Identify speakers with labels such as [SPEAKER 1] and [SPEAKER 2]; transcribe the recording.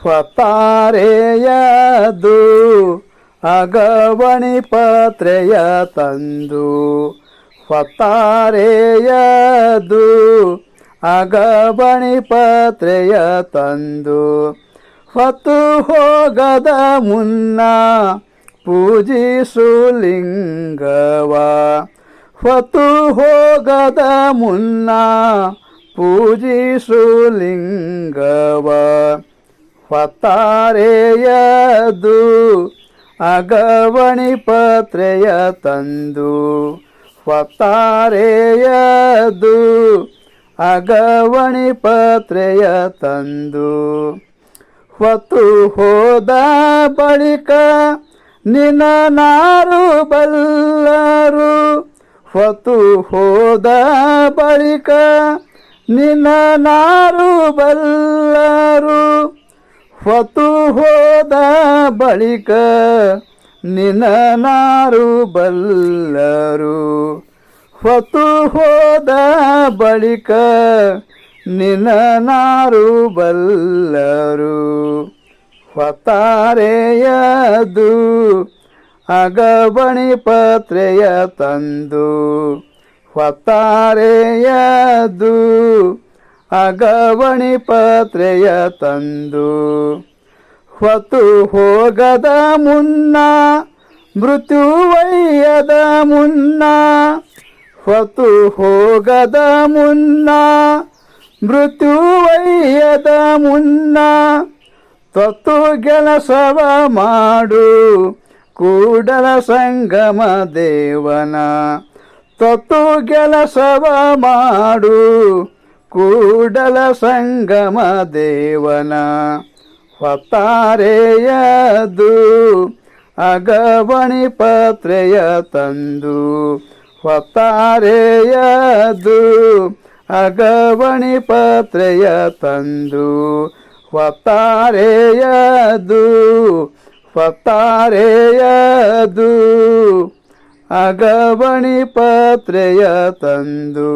[SPEAKER 1] ಸ್ವತಾರೆಯದು ಅಗವಣಿ ಪತ್ರೆಯ ತಂದು. ಸ್ವತಾರೆಯದು ಅಗವಣಿ ಪತ್ರೆಯ ತಂದು. ಹೊತ್ತು ಹೋಗದ ಮುನ್ನ ಪೂಜಿಸು ಲಿಂಗವ. ಹೊತ್ತು ಹೋಗದ ಮುನ್ನ ಪೂಜಿಸು ಲಿಂಗವ. ಹೊತ್ತಾರೆಯದು ಅಗವಣಿ ಪತ್ರೆಯ ತಂದು. ಹೊತ್ತಾರೆಯದು ಅಗವಣಿ ಪತ್ರೆಯ ತಂದು. ಹೊತ್ತು ಹೋದ ಬಳಿಕ ನಿನ್ನ ನಾರು ಬಲ್ಲರು ಹೊತ್ತು ಹೋದ ಬಳಿಕ ನಿನ್ನ ನಾರು ಬಲ್ಲರು. ಹೊತ್ತು ಹೋದ ಬಳಿಕ ನಿನ್ನ ನಾರು ಬಲ್ಲರು. ಹೊತ್ತು ಹೋದ ಬಳಿಕ ನಿನ್ನ ನಾರು ಬಲ್ಲರು. ಹೊತ್ತಾರೆಯದು ಅಗವಣಿ ಪತ್ರೆಯ ತಂದು, ಹೊತ್ತಾರೆಯದು. ಅಗವಣಿ ಪತ್ರೆಯ ತಂದು, ಹೊತ್ತು ಹೋಗದ ಮುನ್ನ ಮೃತ್ಯುವಯ್ಯದ ಮುನ್ನ, ಹೊತ್ತು ಹೋಗದ ಮುನ್ನ ಮೃತ್ಯುವಯ್ಯದ ಮುನ್ನ, ತತ್ತು ಕೆಲಸವ ಮಾಡು. ಕೂಡಲ ಸಂಗಮ ದೇವನ ತತ್ತು ಕೆಲಸವ ಮಾಡು. ಕೂಡಲ ಸಂಗಮ ದೇವನ, ಹೊತ್ತಾರೆಯದು, ಅಗವಣಿ ಪತ್ರೆಯ ತಂದು. ಹೊತ್ತಾರೆಯದು, ಅಗವಣಿ ಪತ್ರೆಯ ತಂದು. ಹೊತ್ತಾರೆಯದು ಹೊತ್ತಾರೆಯದು ಅಗವಣಿ ಪತ್ರೆಯ ತಂದು.